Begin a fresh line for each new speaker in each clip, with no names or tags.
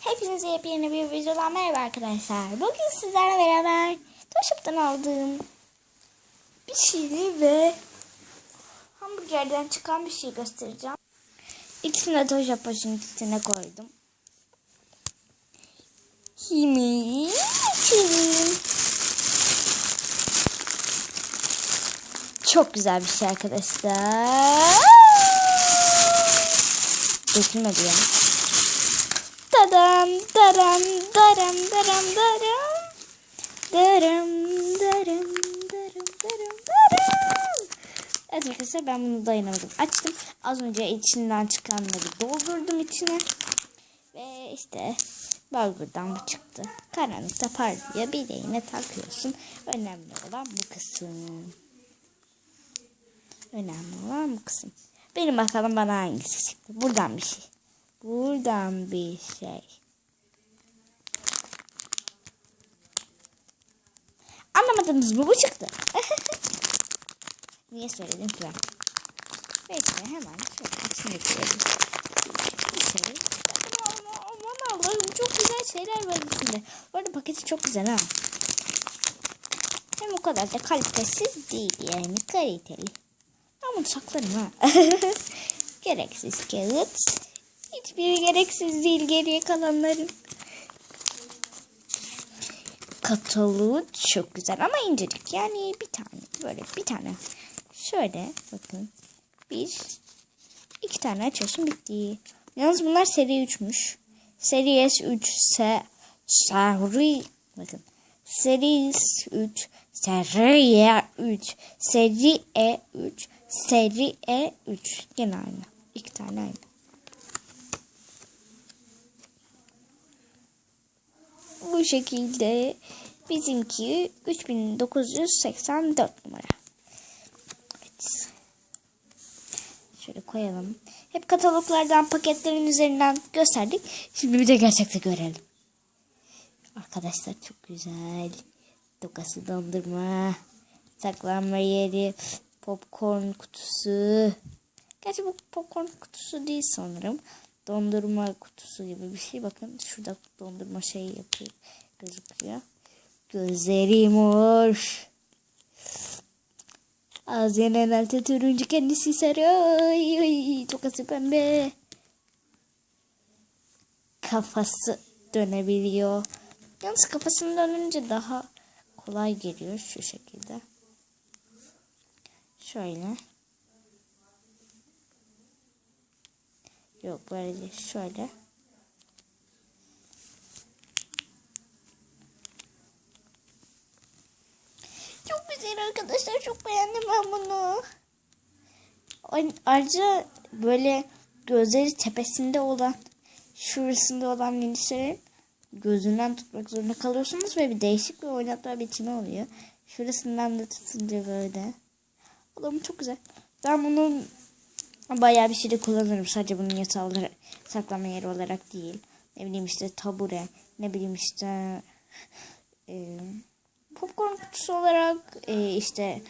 Hepinize yepyeni bir videodan merhaba arkadaşlar. Bugün sizlerle beraber Toşup'tan aldığım bir şeyi ve hamburgerden çıkan bir şey göstereceğim. İkisini de Toşup içine koydum. Kimi için. Çok güzel bir şey arkadaşlar. Dökülmedi ya. Dadam daram daram daram daram daram daram daram daram daram. Evet arkadaşlar ben bunu dayanamadım. Açtım. Az önce içinden çıkanları doldurdum içine. Ve işte burgerdan bu çıktı. Karanlıkta parlıyor. Bileğine takıyorsun. Önemli olan bu kısım. Önemli olan bu kısım. Benim bakalım bana hangisi çıktı. Buradan bir şey. Buradan bir şey. Anlamadınız mı? Bu çıktı. Niye söyledim ki ben? Bekle hemen şöyle içine koyalım. İçeri. Aman, aman Allah'ım çok güzel şeyler var içinde. Bu arada paketi çok güzel ha. Hem o kadar da kalitesiz değil yani kaliteli. Ben bunu saklarım ha. Gereksiz kağıt. Hiçbiri gereksiz değil geriye kalanların. Kataloğu çok güzel ama incecik. Yani bir tane böyle bir tane. Şöyle bakın. Bir, iki tane açıyorsun bitti. Yalnız bunlar seri 3'müş. Seri S3 se seri bakın. Seri 3 seri 3 seri E3 seri E3 gene aynı. İki tane aynı. Bu şekilde bizimki 3984 numara. Evet. Şöyle koyalım. Hep kataloglardan paketlerin üzerinden gösterdik. Şimdi bir de gerçekte görelim. Arkadaşlar çok güzel. Dokası dondurma. Saklanma yeri. Popcorn kutusu. Gerçi bu popcorn kutusu değil sanırım. Dondurma kutusu gibi bir şey. Bakın şurada dondurma şey yapıyor. Gözüküyor. Gözleri mor. Ağzının altı turuncu kendisi sarı. Ay, tokası pembe. Kafası dönebiliyor. Yalnız kafasını dönünce daha kolay geliyor şu şekilde. Şöyle. Yok böyle değil. Şöyle. Çok güzel arkadaşlar. Çok beğendim ben bunu. Ay- Ayrıca böyle gözleri tepesinde olan şurasında olan minislerin gözünden tutmak zorunda kalıyorsunuz ve bir değişik bir oynatma biçimi oluyor. Şurasından da tutunca böyle. Adam çok güzel. Ben bunu bayağı bir şeyde kullanırım. Sadece bunun yatağı saklama yeri olarak değil. Ne bileyim işte tabure, ne bileyim işte e, popcorn kutusu olarak, e, işte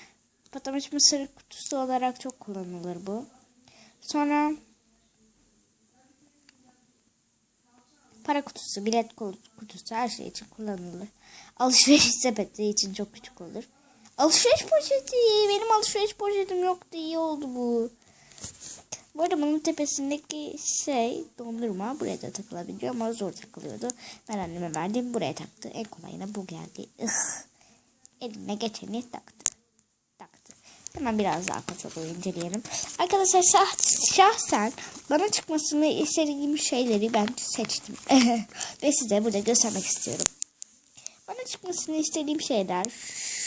patlamış mısır kutusu olarak çok kullanılır bu. Sonra para kutusu, bilet kutusu her şey için kullanılır. Alışveriş sepeti için çok küçük olur. Alışveriş poşeti. Benim alışveriş poşetim yoktu. İyi oldu bu. Bu arada bunun tepesindeki şey dondurma buraya da takılabiliyor ama zor takılıyordu. Ben anneme verdim buraya taktı. En kolayına bu geldi. Ih. Eline geçeni taktı. Taktı. Hemen biraz daha kasada inceleyelim. Arkadaşlar şah, şahsen bana çıkmasını istediğim şeyleri ben seçtim. Ve size burada göstermek istiyorum. Bana çıkmasını istediğim şeyler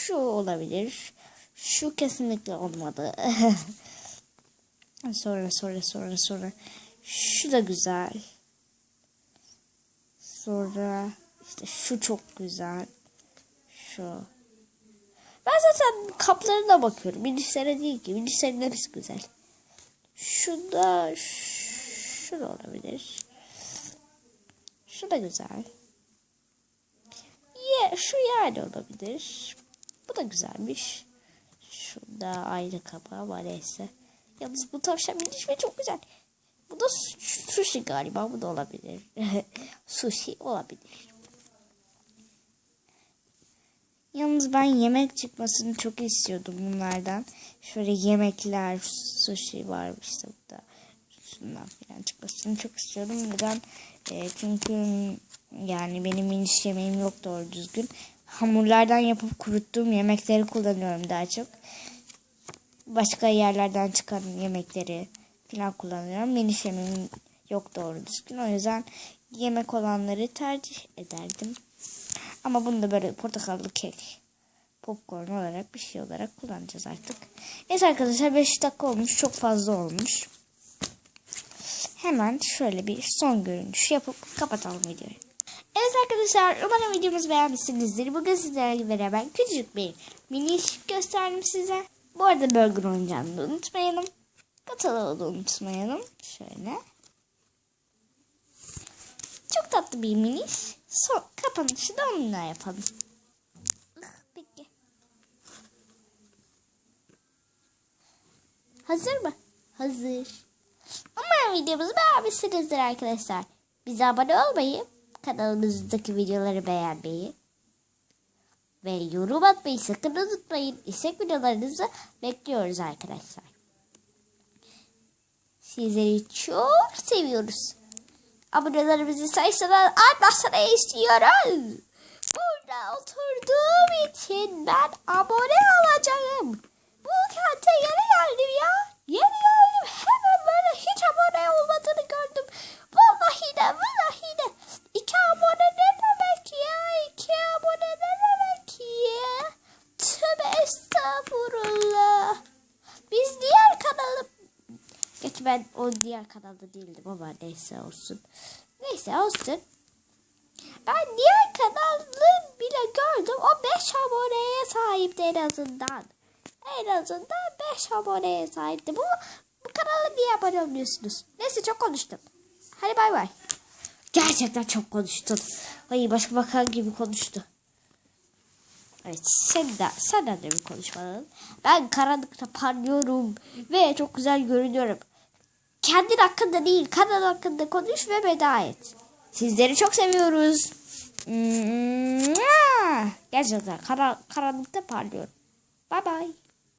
şu olabilir. Şu kesinlikle olmadı. sonra sonra sonra sonra. Şu da güzel. Sonra işte şu çok güzel. Şu. Ben zaten kaplarına bakıyorum. Bilgisayara değil ki. Bilgisayarın hepsi güzel. Şu da şu da olabilir. Şu da güzel. Ye, şu yani olabilir. Bu da güzelmiş. Şurada ayrı kapağı var neyse. Yalnız bu tavşan ve çok güzel. Bu da su- sushi galiba. Bu da olabilir. sushi olabilir. Yalnız ben yemek çıkmasını çok istiyordum bunlardan. Şöyle yemekler, sushi var işte burada. Şundan falan çıkmasını çok istiyordum. Neden? E, çünkü yani benim iniş yemeğim yok doğru düzgün. Hamurlardan yapıp kuruttuğum yemekleri kullanıyorum daha çok. Başka yerlerden çıkan yemekleri falan kullanıyorum. Miniş yemeğim yok doğru düzgün. O yüzden yemek olanları tercih ederdim. Ama bunu da böyle portakallı kek, popcorn olarak bir şey olarak kullanacağız artık. Neyse arkadaşlar 5 dakika olmuş. Çok fazla olmuş. Hemen şöyle bir son görünüş yapıp kapatalım videoyu. Evet arkadaşlar umarım videomuzu beğenmişsinizdir. Bugün sizlerle beraber küçücük bir mini iş gösterdim size. Bu arada burger oyuncağını da unutmayalım. Kataloğu da unutmayalım. Şöyle. Çok tatlı bir mini iş. Son kapanışı da onunla yapalım. Peki. Hazır mı? Hazır. Umarım videomuzu beğenmişsinizdir arkadaşlar. Bize abone olmayı, kanalımızdaki videoları beğenmeyi ve yorum atmayı sakın unutmayın. İstek videolarınızı bekliyoruz arkadaşlar. Sizleri çok seviyoruz. Abonelerimizi sayısından artmasını istiyoruz. Burada oturduğum için ben abone olacağım. Bu kente yeni geldim ya. Yeni geldim. Hemen böyle hiç abone olmadığını gördüm. Vallahi de vallahi de. İki abone ne demek ya? İki abone ne demek ya? Tövbe estağfurullah. Biz diğer kanalı Gerçi ben o diğer kanalda değildim ama neyse olsun. Neyse olsun. Ben diğer kanalı bile gördüm. O 5 aboneye sahipti en azından. En azından 5 aboneye sahipti. Bu, bu kanala niye abone olmuyorsunuz? Neyse çok konuştum. Hadi bay bay. Gerçekten çok konuştun. Ay başka bakan gibi konuştu. Evet sen de senden de bir konuşmalısın. Ben karanlıkta parlıyorum ve çok güzel görünüyorum. Kendin hakkında değil kanal hakkında konuş ve veda et. Sizleri çok seviyoruz. Gerçekten karan- karanlıkta parlıyorum. Bye bye.